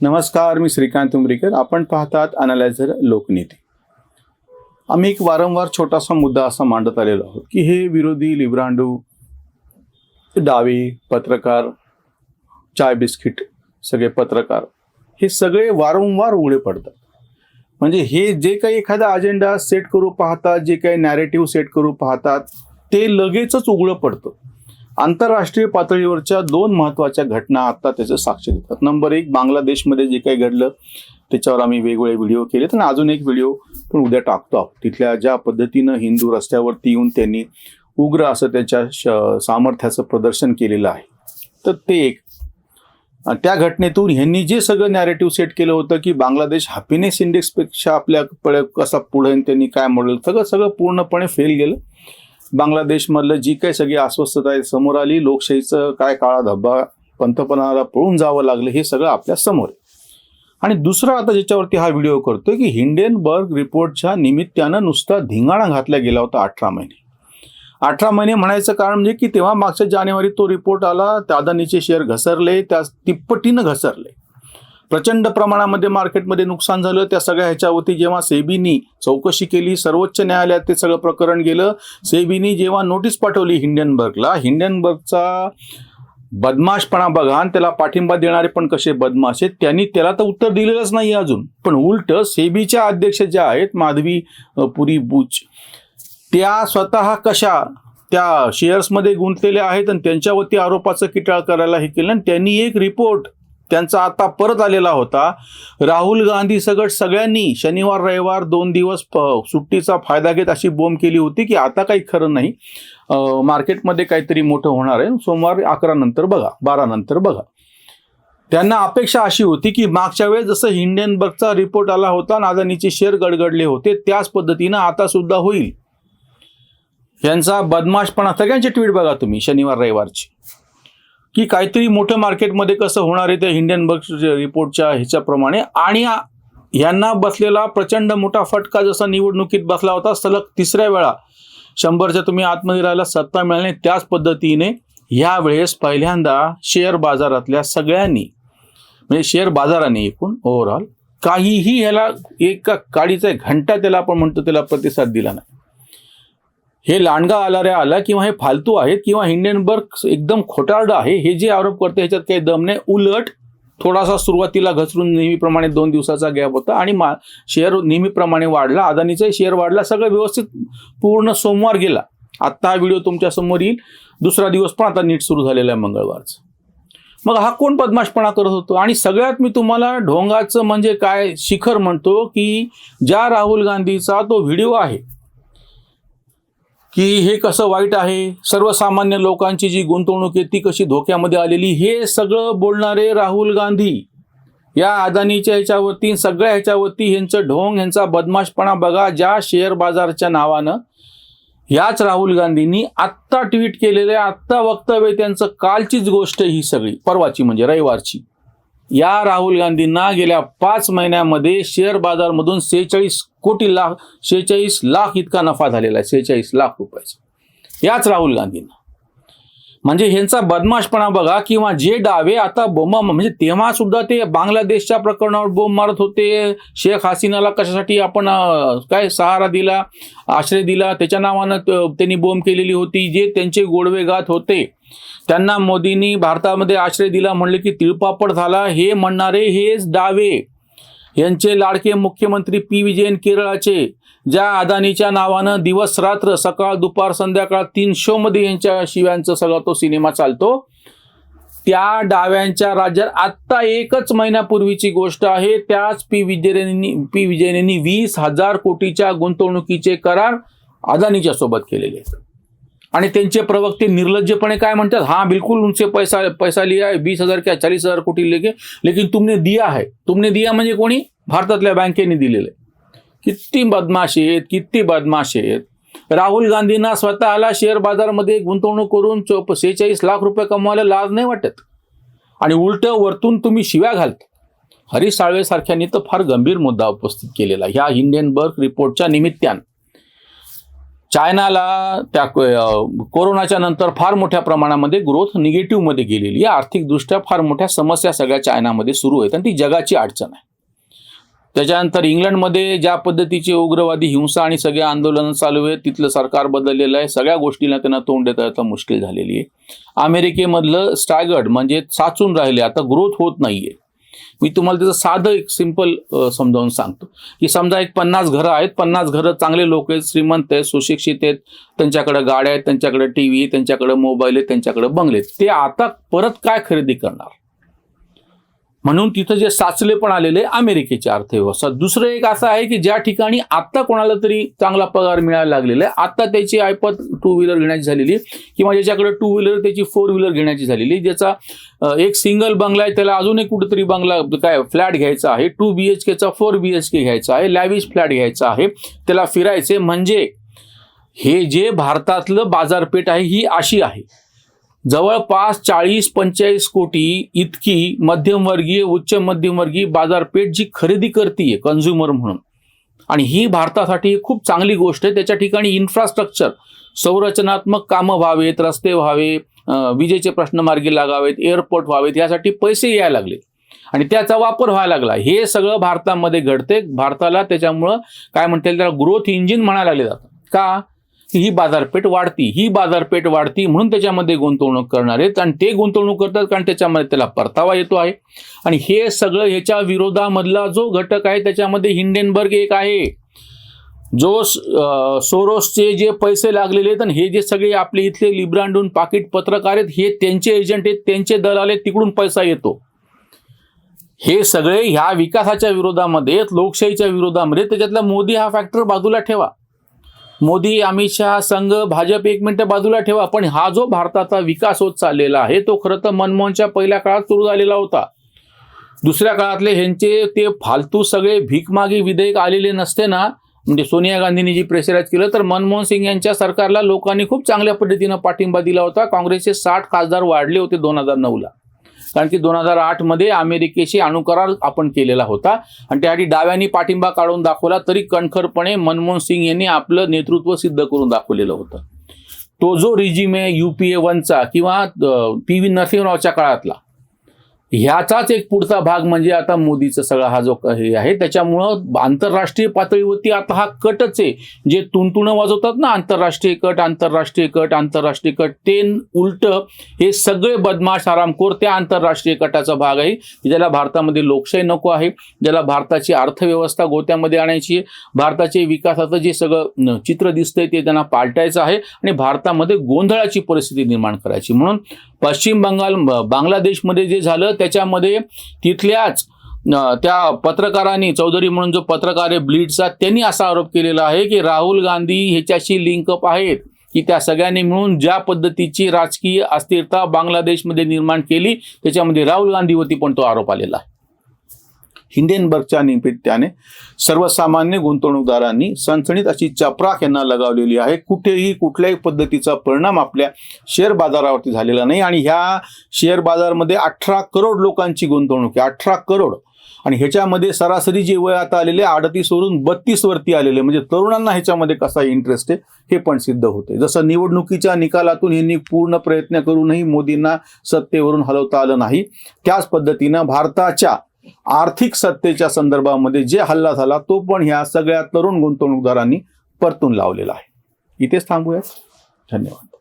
नमस्कार मी श्रीकांत उमरीकर. आपण पाहतात अनालायझर लोकनीती. आम्ही एक वारंवार छोटासा मुद्दा असा मांडत आलेलो आहोत की हे विरोधी लिब्रांडू डावी पत्रकार चाय बिस्किट सगळे पत्रकार हे सगळे वारंवार उघडे पडतात. म्हणजे हे जे काही एखादा अजेंडा सेट करू पाहतात जे काही नॅरेटिव्ह सेट करू पाहतात ते लगेचच उघडं पडतं. आंतरराष्ट्रीय पातळीवरच्या दोन महत्त्वाच्या घटना आता त्याचं साक्ष देतात. नंबर एक बांगलादेशमध्ये जे काही घडलं त्याच्यावर आम्ही वेगवेगळे व्हिडिओ केले आणि अजून एक व्हिडिओ पण उद्या टाकतो आहोत. तिथल्या ज्या पद्धतीनं हिंदू रस्त्यावरती येऊन त्यांनी उग्र असं त्याच्या सामर्थ्याचं प्रदर्शन केलेलं आहे. तर ते एक. त्या घटनेतून ह्यांनी जे सगळं नॅरेटिव्ह सेट केलं होतं की बांगलादेश हॅपीनेस इंडेक्सपेक्षा आपल्याकडे कसा पुढे त्यांनी काय मॉडेल सगळं सगळं पूर्णपणे फेल गेलं. बांगलादेशमधलं जी काही सगळी अस्वस्थता आहे समोर आली लोकशाहीचं काय काळा धब्बा पंतप्रधानाला पळून जावं लागलं हे सगळं आपल्यासमोर आहे. आणि दुसरा आता ज्याच्यावरती हा व्हिडिओ करतोय की हिंडेनबर्ग रिपोर्टच्या निमित्तानं नुसता धिंगाणा घातला गेला होता अठरा महिने. अठरा महिने म्हणायचं कारण म्हणजे की तेव्हा मागच्या जानेवारीत तो रिपोर्ट आला त्या अदानीचे शेअर घसरले त्या तिप्पटीनं घसरले. प्रचंड प्रमाणामध्ये मार्केटमध्ये नुकसान झालं. त्या सगळ्या ह्याच्यावरती जेव्हा सेबीनी चौकशी केली सर्वोच्च न्यायालयात ते सगळं प्रकरण गेलं. सेबीनी जेव्हा नोटीस पाठवली हिंडनबर्गला हिंडनबर्गचा बदमाशपणा बघा आणि त्याला पाठिंबा देणारे पण कसे बदमाश आहेत त्यांनी त्याला तर उत्तर दिलेलंच नाही अजून. पण उलट सेबीच्या अध्यक्ष ज्या आहेत माधवी पुरी बुच त्या स्वतः कशा त्या शेअर्समध्ये गुंतलेल्या आहेत आणि त्यांच्यावरती आरोपाचं किटाळ करायला हे केलं आणि त्यांनी एक रिपोर्ट त्यांचा आता परत आलेला होता. राहुल गांधी सगट सगळ्यांनी शनिवार रविवार दोन दिवस सुट्टीचा फायदा घेत अशी बोंब केली होती की आता काही खरं नाही. मार्केटमध्ये काहीतरी मोठं होणार आहे. सोमवार अकरा नंतर बघा बारा नंतर बघा. त्यांना अपेक्षा अशी होती की मागच्या वेळेस जसं हिंडेनबर्गचा रिपोर्ट आला होता आणि अदानीचे शेअर गडगडले होते त्याच पद्धतीनं आता सुद्धा होईल. यांचा बदमाशपणा सगळ्यांचे ट्विट बघा तुम्ही शनिवार रविवारची. की काहीतरी मोठं मार्केटमध्ये कसं होणार आहे त्या हिंडियनबर्ग रिपोर्टच्या ह्याच्याप्रमाणे. आणि यांना बसलेला प्रचंड मोठा फटका जसा निवडणुकीत बसला होता सलग तिसऱ्या वेळा शंभरच्या तुम्ही आतमध्ये राहायला सत्ता मिळाली त्याच पद्धतीने ह्या वेळेस पहिल्यांदा शेअर बाजारातल्या सगळ्यांनी म्हणजे शेअर बाजाराने एकूण ओव्हरऑल काहीही ह्याला एका काडीचा घंटा त्याला आपण म्हणतो त्याला प्रतिसाद दिला नाही. हे लांडगा आलाऱ्या आला किंवा हे फालतू आहेत किंवा हिंडेनबर्ग एकदम खोटारडं आहे हे जे आरोप करते ह्याच्यात काही दम नाही. उलट थोडासा सुरुवातीला घसरून नेहमीप्रमाणे दोन दिवसाचा गॅप होता आणि मा शेअर नेहमीप्रमाणे वाढला. अदानीचाही शेअर वाढला. सगळं व्यवस्थित पूर्ण सोमवार गेला. आत्ता हा व्हिडिओ तुमच्यासमोर येईल. दुसरा दिवस पण आता नीट सुरू झालेला आहे मंगळवारचा. मग हा कोण बदमाशपणा करत होतो? आणि सगळ्यात मी तुम्हाला ढोंगाचं म्हणजे काय शिखर म्हणतो की ज्या राहुल गांधीचा तो व्हिडिओ आहे की हे कसं वाईट आहे? सर्वसामान्य लोकांची जी गुंतवणूक आहे ती कशी धोक्यामध्ये आलेली? हे सगळं बोलणारे राहुल गांधी. या अदानीच्या ह्याच्यावरती सगळ्या ह्याच्यावरती ह्यांचं ढोंग ह्यांचा बदमाशपणा बघा ज्या शेअर बाजारच्या नावानं. याच राहुल गांधींनी आत्ता ट्विट केलेलं आहे आत्ता वक्तव्य त्यांचं. कालचीच गोष्ट ही सगळी परवाची म्हणजे रविवारची. या राहुल गांधींना गेल्या पाच महिन्यामध्ये शेअर बाजारमधून सेहेचाळीस कोटी लाख शेहेचाळीस लाख इतका नफा झालेला आहे सेहेचाळीस लाख रुपयाचा. याच राहुल गांधींना. म्हणजे ह्यांचा बदमाशपणा बघा किंवा जे डावे आता बोंबा म्हणजे तेव्हा सुद्धा ते बांगलादेशच्या प्रकरणावर बोंब मारत होते. शेख हसीनाला कशासाठी आपण काय सहारा दिला आश्रय दिला त्याच्या नावानं त्यांनी बोंब केलेली होती जे त्यांचे गोडवे गात होते. त्यांना मोदींनी भारतामध्ये आश्रय दिला म्हणले की तिळपापड झाला हे म्हणणारे हेच डावे. यांचे लाडके मुख्यमंत्री पी विजयन केरळाचे. ज्या अदानीच्या नावानं दिवस रात्र सकाळ दुपार संध्याकाळ तीन शोमध्ये यांच्या शिव्यांचा सगळा तो सिनेमा चालतो. त्या डाव्यांच्या राज्यात आत्ता एकच महिन्यापूर्वीची गोष्ट आहे. त्याच पी विजयनी पी विजयन वीस हजार कोटीच्या गुंतवणुकीचे करार अदानीच्या सोबत केलेले आहेत. आणि त्यांचे प्रवक्ते निर्लज्जपणे काय म्हणतात? हा बिलकुल उनसे पैसा पैसा लिया है बीस हजार क्या चाळीस हजार कोटी लेके लेकिन तुमने दिया है तुमने दिया म्हणजे कोणी? भारतातल्या बँकेने दिलेलं. आहे किती बदमाश आहेत किती बदमाश आहेत. राहुल गांधींना स्वतःला शेअर बाजारमध्ये गुंतवणूक करून चौप सेहेचाळीस लाख रुपये कमवायला लाज नाही वाटत. आणि उलट वरतून तुम्ही शिव्या घालता. हरीश साळवेसारख्यांनी तर फार गंभीर मुद्दा उपस्थित केलेला ह्या हिंडेनबर्ग रिपोर्टच्या निमित्तानं. चायनाला त्या कोरोनाच्या नंतर फार मोठ्या प्रमाणामध्ये ग्रोथ निगेटिव्हमध्ये गेलेली आहे. आर्थिकदृष्ट्या फार मोठ्या समस्या सगळ्या चायनामध्ये सुरू आहेत आणि ती जगाची अडचण आहे. त्याच्यानंतर इंग्लंडमध्ये ज्या पद्धतीचे उग्रवादी हिंसा आणि सगळे आंदोलनं चालू आहेत तिथलं सरकार बदललेलं आहे. सगळ्या गोष्टींना त्यांना तोंड देता येता मुश्किल झालेली आहे. अमेरिकेमधलं स्टॅगर्ड म्हणजे साचून राहिले. आता ग्रोथ होत नाहीये. मी तुम्हाला त्याचं साधं एक सिंपल समजावून सांगतो की समजा एक पन्नास घरं आहेत पन्नास घरं चांगले लोक आहेत श्रीमंत आहेत सुशिक्षित आहेत त्यांच्याकडे गाड्या आहेत त्यांच्याकडे टी व्ही त्यांच्याकडे मोबाईल आहेत त्यांच्याकडे बंगले आहेत. ते आता परत काय खरेदी करणार म्हणून तिथं जे साचले पण आलेले अमेरिकेची अर्थव्यवस्था. दुसरं एक असं आहे की ज्या ठिकाणी आत्ता कोणाला तरी चांगला पगार मिळायला लागलेला आहे आत्ता त्याची ऐपत टू व्हीलर घेण्याची झालेली आहे किंवा ज्याच्याकडे टू व्हीलर त्याची फोर व्हीलर घेण्याची झालेली ज्याचा एक सिंगल बंगला आहे त्याला अजून एक कुठेतरी बंगला काय फ्लॅट घ्यायचा आहे टू बी एच केचा फोर बी एच के घ्यायचा आहे लॅविश फ्लॅट घ्यायचा आहे त्याला फिरायचे म्हणजे हे जे भारतातलं बाजारपेठ आहे ही अशी आहे. जवळपास चाळीस पंचेचाळीस कोटी इतकी मध्यमवर्गीय उच्च मध्यमवर्गीय बाजारपेठ जी खरेदी करतीये कन्झ्युमर म्हणून. आणि ही भारतासाठी खूप चांगली गोष्ट आहे. त्याच्या ठिकाणी इन्फ्रास्ट्रक्चर संरचनात्मक कामं व्हावेत रस्ते व्हावे विजेचे प्रश्न मार्गी लागावेत एअरपोर्ट व्हावेत यासाठी पैसे यायला लागले. आणि त्याचा वापर व्हायला लागला. हे सगळं भारतामध्ये घडते भारताला त्याच्यामुळं काय म्हणता येईल त्याला ग्रोथ इंजिन म्हणायला लागले जातं का? की ही बाजारपेठ वाढती ही बाजारपेठ वाढती म्हणून त्याच्यामध्ये गुंतवणूक करणार आहेत. आणि ते गुंतवणूक करतात कारण त्याच्यामध्ये त्याला परतावा येतो आहे. आणि हे सगळं ह्याच्या विरोधामधला जो घटक आहे त्याच्यामध्ये हिंडेनबर्ग एक आहे. जो सोरोसचे जे पैसे लागलेले आहेत आणि हे जे सगळे आपले इथले लिब्रांडून पाकिट पत्रकार आहेत हे त्यांचे एजंट आहेत त्यांचे दलाल आहेत तिकडून पैसा येतो. हे सगळे ह्या विकासाच्या विरोधामध्ये लोकशाहीच्या विरोधामध्ये त्याच्यातला मोदी हा फॅक्टर बाजूला ठेवा. मोदी अमित शहा संघ भाजप एक मिनिटं बाजूला ठेवा पण हा जो भारताचा विकास होत चाललेला आहे तो खरं तर मनमोहनच्या पहिल्या काळात सुरू झालेला होता. दुसऱ्या काळातले ह्यांचे ते फालतू सगळे भीकमागी विधेयक आलेले नसते ना म्हणजे सोनिया गांधींनी जी प्रेसराईज केलं तर मनमोहन सिंग यांच्या सरकारला लोकांनी खूप चांगल्या पद्धतीनं पाठिंबा दिला होता. काँग्रेसचे साठ खासदार वाढले होते दोन हजार नऊला. कारण की दोन हजार आठमध्ये अमेरिकेशी अणुकरार आपण केलेला होता. आणि त्यासाठी डाव्यांनी पाठिंबा काढून दाखवला तरी कणखरपणे मनमोहन सिंग यांनी आपलं नेतृत्व सिद्ध करून दाखवलेलं होतं. तो जो रिजिम आहे युपीए वनचा किंवा पी व्ही नरसिंहरावच्या काळातला ह्याचाच एक पुढचा भाग म्हणजे आता मोदीचा सगळा हा जो हे आहे त्याच्यामुळं आंतरराष्ट्रीय पातळीवरती आता हा कटच आहे. जे तुणतुणं वाजवतात ना आंतरराष्ट्रीय कट आंतरराष्ट्रीय कट आंतरराष्ट्रीय कट ते उलट हे सगळे बदमाश आरामखोर त्या आंतरराष्ट्रीय कटाचा भाग आहे ज्याला भारतामध्ये लोकशाही नको आहे ज्याला भारताची अर्थव्यवस्था गोत्यामध्ये आणायची आहे भारताचे विकासाचं जे सगळं चित्र दिसतंय ते त्यांना पालटायचं आहे आणि भारतामध्ये गोंधळाची परिस्थिती निर्माण करायची. म्हणून पश्चिम बंगाल बांगलादेशमध्ये जे झालं त्याच्यामध्ये तिथल्याच त्या पत्रकारांनी चौधरी म्हणून जो पत्रकार आहे ब्लीडचा त्यांनी असा आरोप केलेला आहे की राहुल गांधी ह्याच्याशी लिंकअप आहेत की त्या सगळ्यांनी मिळून ज्या पद्धतीची राजकीय अस्थिरता बांगलादेशमध्ये निर्माण केली त्याच्यामध्ये राहुल गांधीवरती पण तो आरोप आलेला आहे. हिंडेनबर्गच्या निमित्ताने सर्वसामान्य गुंतवणूकदारांनी सणसणीत अशी चपराक यांना लगावलेली आहे. कुठेही कुठल्याही पद्धतीचा परिणाम आपल्या शेअर बाजारावरती झालेला नाही आणि ह्या शेअर बाजारमध्ये अठरा करोड लोकांची गुंतवणूक आहे. अठरा करोड. आणि ह्याच्यामध्ये सरासरी जे वय आता आलेले अडतीस वरून आलेले म्हणजे तरुणांना ह्याच्यामध्ये कसा इंटरेस्ट आहे हे पण सिद्ध होते जसं निवडणुकीच्या निकालातून यांनी पूर्ण प्रयत्न करूनही मोदींना सत्तेवरून हलवता आलं नाही त्याच पद्धतीनं भारताच्या आर्थिक सत्तेच्या संदर्भामध्ये जे हल्ला झाला तो पण ह्या सगळ्या तरुण गुंतवणूकदारांनी परतून लावलेला आहे. इथेच थांबूयात. धन्यवाद.